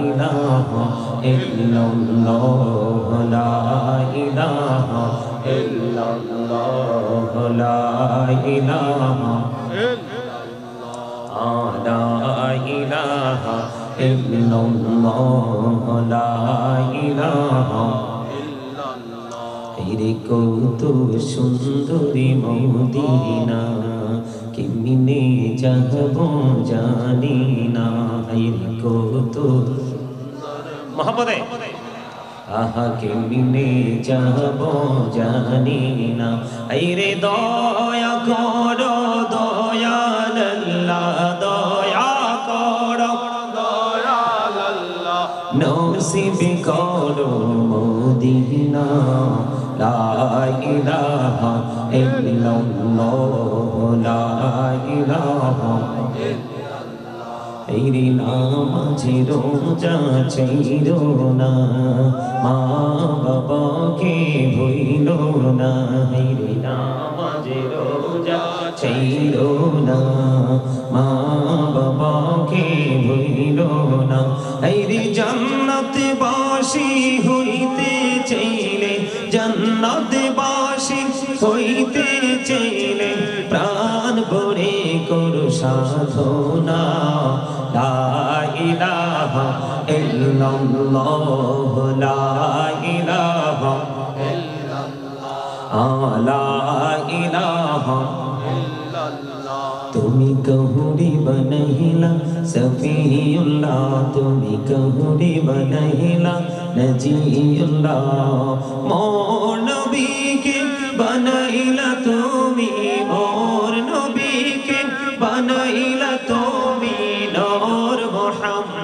ইলাহা ইল্লাল্লাহ লা ইলাহা ইল্লাল্লাহ লা ইলাহা লা ইলাহা ইল্লাল্লাহ লা ইলাহা রে কত সুন্দরী মদিনা কেমনে যাব জানি না রে কত মহাপদে। আহা কেমনে যাব জানি না। রে দয়া করো দয়াল্লাহ দয়া করো। নসিব করো মদিনা। লা ইলাহা ইল্লাল্লাহ, লা ইলাহা এই নামাজি রোজা চাইল না মা বাবাকে ভইল না এই নামাজি রোজা চাইল না মা বাবাকে ভইল না এই জান্নাত বাসি হইতে চাইলে জান্নাত বাসি হইতে চাইলে প্রাণ ভরে করু সাধনা ইল্লাল্লাহ, লা ইলাহা লা ইলাহা তুমি কহুরি বনহিলা সফিউল্লাহ। তুমি কহুরি বনহিলা নজিউল্লাহ। মোর নবীকে বনাইলা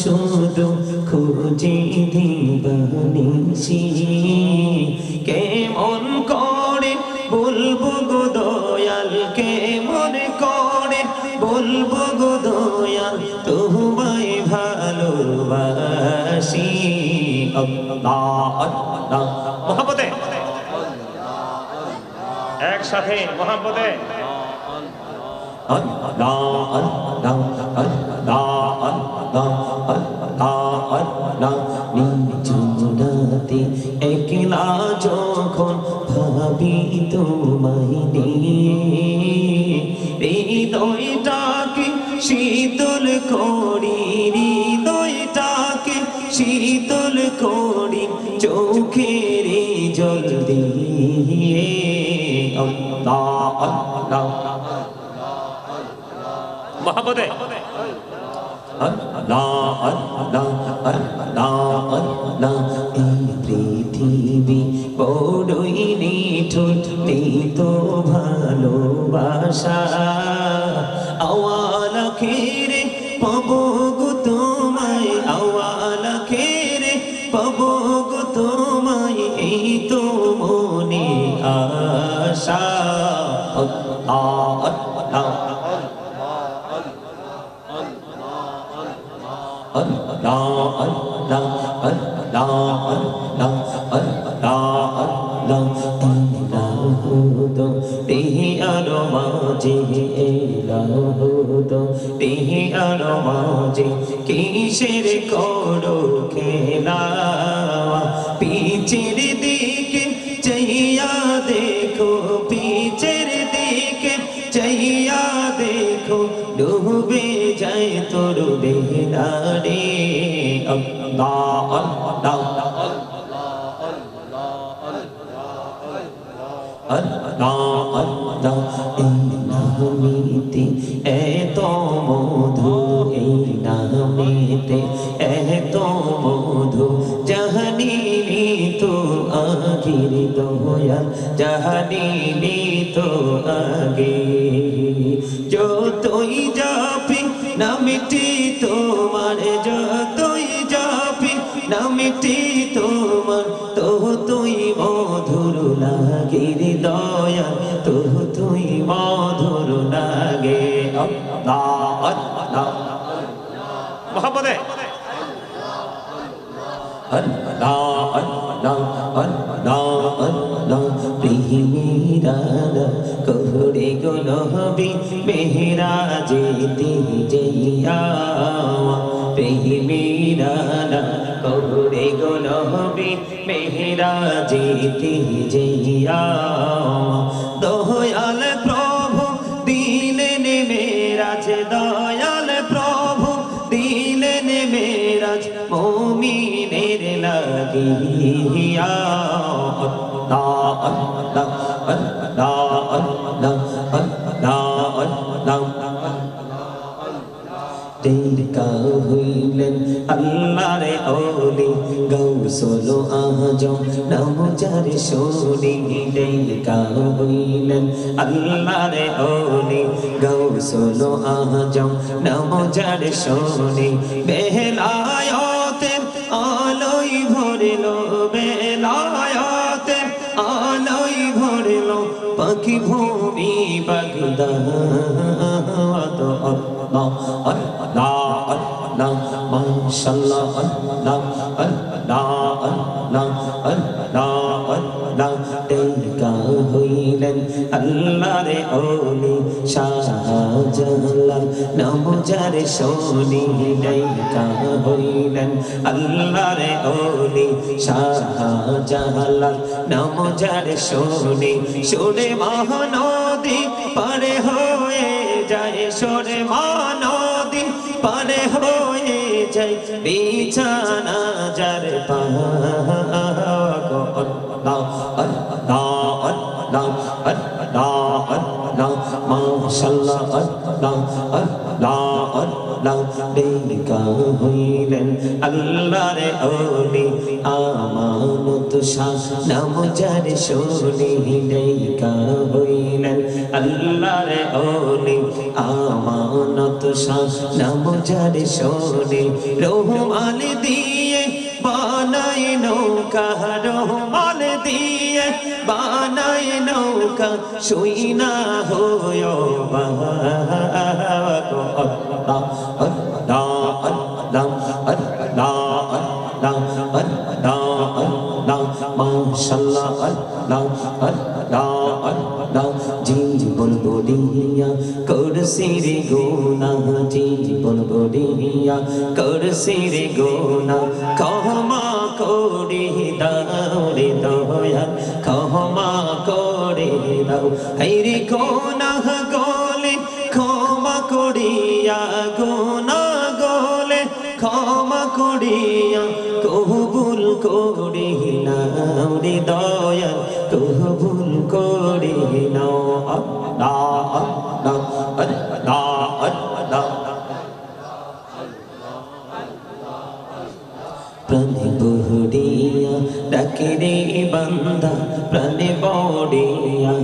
শুধু খুঁজে দিবানিসি কেমন করে বলব গো দয়াল কেমন করে বলব গো দয়াল তোমায় ভালোবাসি আল্লাহ একসাথে মহাপতে আল্লাহ আল্লাহ আল্লাহ আল্লাহ আল্লাহ একলা যখন ভাবি তোমায় নিয়ে। হৃদয়টাকে শীতল করি হৃদয়টাকে শীতল করি চোখের জল দিয়ে। আল্লাহ আল্লাহ মহাপদে। আল্লাহ আল্লাহ আল্লাহ আল্লাহ। বড়ই নিঠুর তো ভালোবাসা। আওয়ালা খেরে পাবো তোমায়, আওয়ালা খেরে পাবো গো তোমায়, এই তো মনে আশা। আল্লাহ বেহনারে আল্লাহ আল্লাহ আল্লাহ। আল্লাহ নামেতে এত মধু, এই নামেতে এত মধু। জাহানি তো আগির দয়া জাহানিনি তো আগে যতই যাপি নামিটি তোমার তো তুই মধুর লাগে রে দয়া তো তুই মধুর লাগে আল্লাহ মেহরা যেতে জইয়া দয়াল প্রভু দিলেন মেরাজ দয়াল প্রভু দিলেন মেরাজ মুমিনের লাগিয়া। আল্লাহ আল্লাহ নাম যারে শুনিলে গাইলেন আল্লাহরে ওলি গাও শোনো আজ নাম যারে শুনি বেলায়তের আলোই ভরিলো বেলায়তের আলোই ভরিলো, পাখি ভূমি বাগদা Allah Allah Allah Allah Allah Allah আল্লাহ আল্লাহ টেকা হইলেন আল্লাহরে ওলি শাহজালাল নমজারে সোনি টেকা হইলেন আল্লাহরে ওলি শাহজালাল নমজারে সোনি সুরে মহানদী পারে হয়ে চাই বিছানা যার মাশাল্লাহ লাউলাইকা হইলেন আল্লাহর ওলি আমানত শাহ নাম যার শুনিলাইকা হইলেন আল্লাহর ওলি আমানত শাহ নাম যার শুনি রহমান দিয়ে বানাই নৌকা রহ কা শুই না হয় মাশাল্লাহ আল্লাহ আল্লাহ আল্লাহ জীবন বলিয়া করছি রে গোনা জীবন বলিয়া করছি রে গোনা ক্ষমা করি দাও রে দয়াল হাইরে গোনা গলে, ক্ষমা করিয়া গোনা গলে, ক্ষমা করিয়া কবুল করি নাও রে দয়া কবুল করি নাও আল্লাহ আল্লাহ আল্লাহ আল্লাহ। প্রাণে বহরিয়া ডাকে রে বান্দা প্রাণে বড়িয়া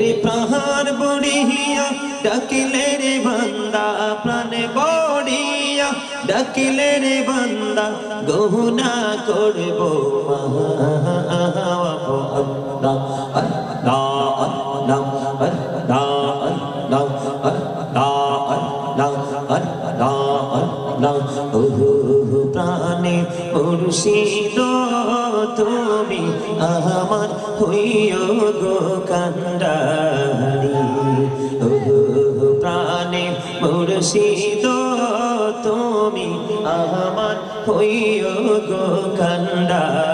রে প্রাহার বড়িয়া ডাকিলে রে বান্দা প্রাণে বড়িয়া ডাকিলে রে বান্দা গহুনা করব আল্লাহ আমার হইও গো কান্ডারি। ওহো প্রাণে মুর্শিদ তুমি আমার হইও গো কান্ডারি।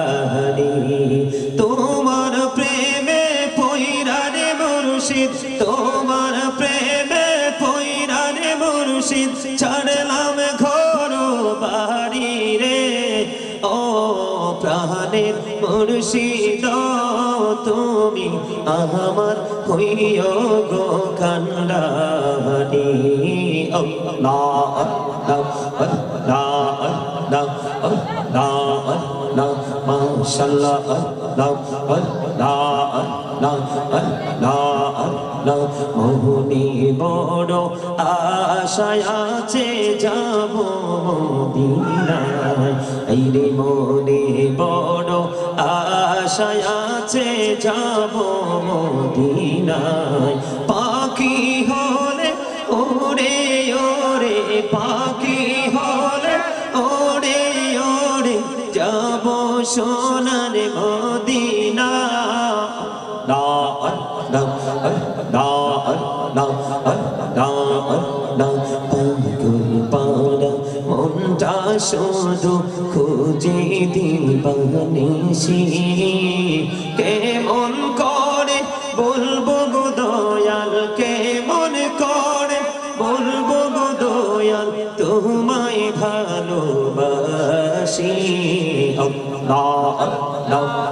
আমার হইও গো কান্ডারি আল্লাহ আল্লাহ আল্লাহ আল্লাহ আল্লাহ আল্লাহ মাশাল্লাহ আল্লাহ মোহনি বড় আশায় আছে যাব মদিনায়। এই রে মনে বড় আশায় আছে, যাব মদিনায়। পাখি হলে ওরে ওরে, পাখি হলে ওরে ওরে, যাব সোনার মদিনা না না না না মনটা শুধু খুঁজে কে কেমন করে বলব গো দয়াল, কেমন করে বলব দয়াল, তোমায় ভালোবাসি। আল্লাহ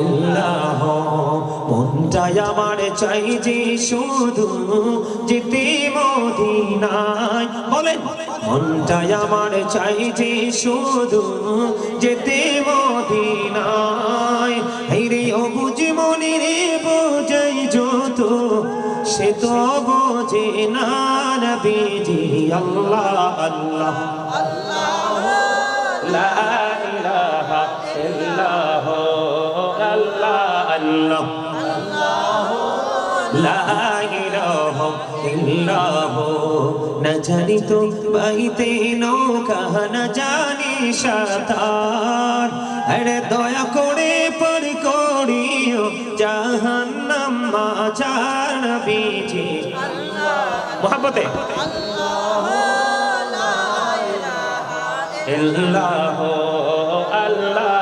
ইল্লাহ মনটাই আমার চাই যে শুধু যেতে মদিনায়। বলে মনটাই আমার চাই যে শুধু যেতে মদিনায়। এই রে অবুজ মনে রে বোঝাই যত সে তো বোঝে না নবীজি আল্লাহ আল্লাহ। আল্লাহ। লা ইলাহা ইল্লাল্লাহ। আল্লাহ। না জানি তো বাইতে নৌকা না জানি সাঁতার। আরে দয়া করে পর করিও জাহান্নাম মাঝার বিজি। মহাপতে আল্লাহ আল্লাহ।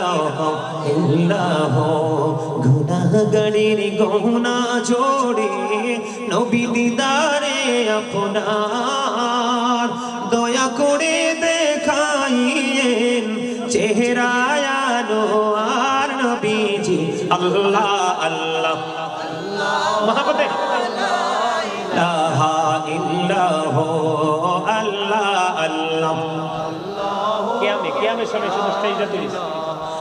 ইলাহা ইল্লাহ গুনাহগারের গহনা জোড়ে নবী দিদারে আপনার। দয়া করে দেখাইয়েন চেহারায় আর নবীজি। আল্লাহ আল্লাহ। ইল্লাহ, আল্লাহ আল্লাহ। কিয়ামে কিয়ামের সময় স্টেজটা তুলিস।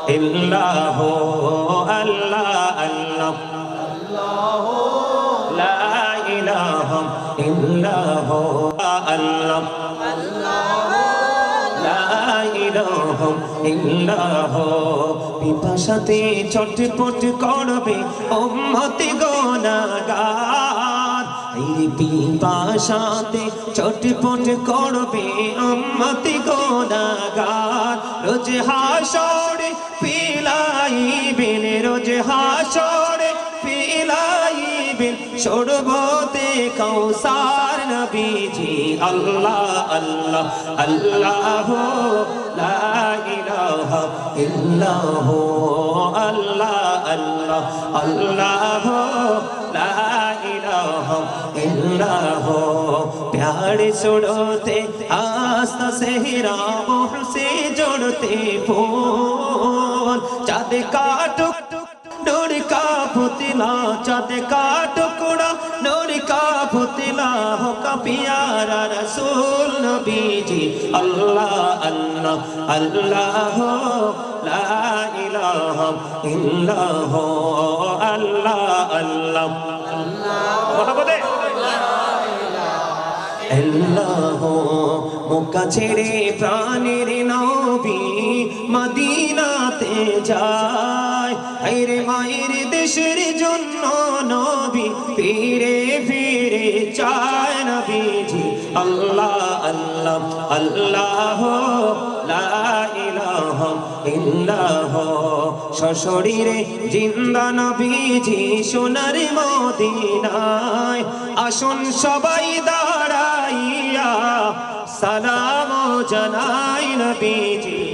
ইল্লাহ আল্লাহ আল্লাহ। আল্লাহ। লা ইলাহা ইল্লাহ। পিপাসাতে চটপট করবে এই পিপাসাতে চটপট করবে উম্মতি গোনাগার। রোজ হাসরে পিলাইবেন, রোজ হাসরে পিলাইবেন। সরবতে কৌসার নবীজি, আল্লাহ আল্লাহ আল্লাহ লা ইলাহা ইল্লাহ, আল্লাহ আল্লাহ আল্লাহ ملنا ہو پیاری سڑوتے آستا سے رام سے جڑتے پھول چاد کا ٹکڑ کا پتلا چاد کا ٹکڑا نور کا پتلا ہو کا پیارا رسول نبی جی اللہ اللہ اللہ ہو لا الہ الا ہو اللہ اللہ اللہ আল্লাহ মুকা ছেড়ে প্রাণের নবী মদিনাতে যায়। হাইরে মায়ের দেশের জন্য নবী ফিরে ফিরে চায় নবীজি। আল্লাহ আল্লাহ আল্লাহ সশরীরে জিন্দা নবীজি সোনার মদিনায়। আসুন সবাই দাঁড়াইয়া সালাম জানাই নবীজি।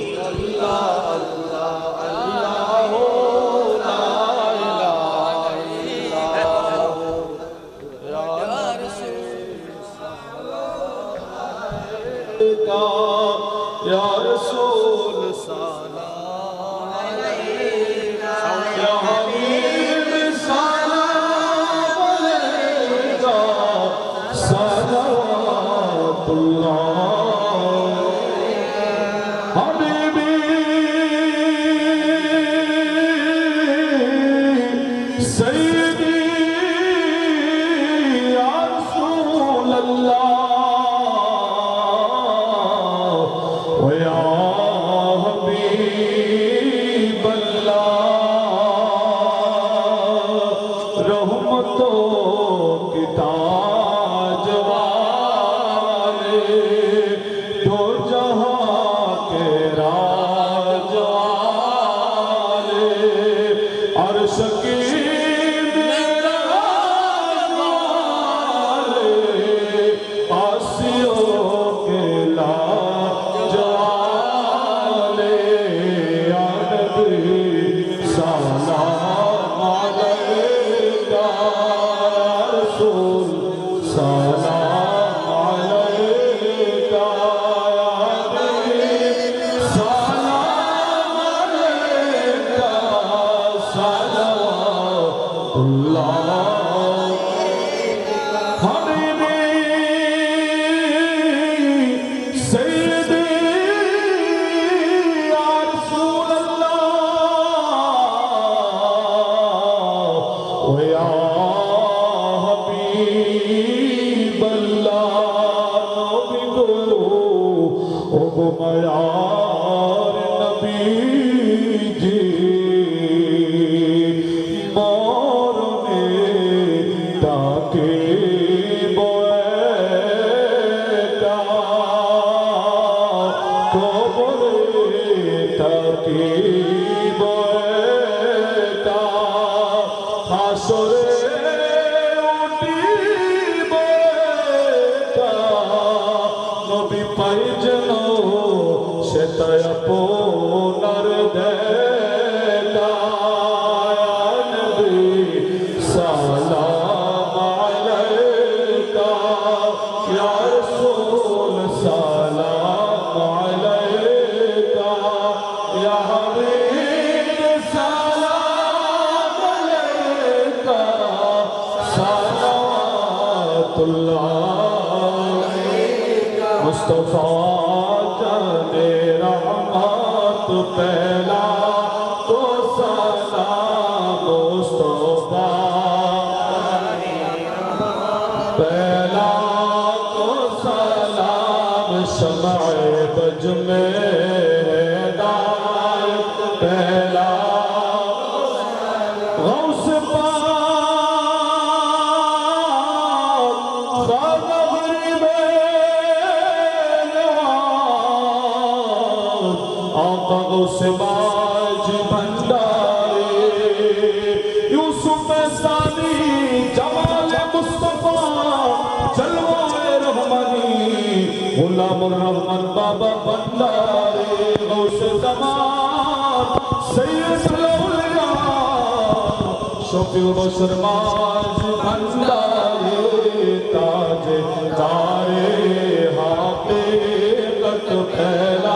Oh. 都错。बाज भंडारे यूसुफ सानी जमाल मुस्तफा जलवाए रहमानी गुलाम रहमान बाबा भंडारे गौस जमान सैयद लौलिया शफील बशर माज भंडारे ताज तारे हाथे कट फैला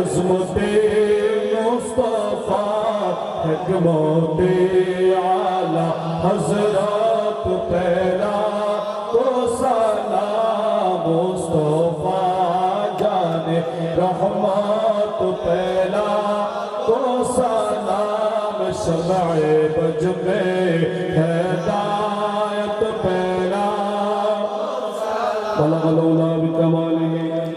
عظمت مصطفیٰ حکمت عالی حضرت تیرا تو سلام مصطفیٰ تیرا تو بجمع حیدار ربنا بلغ الأولى بكماله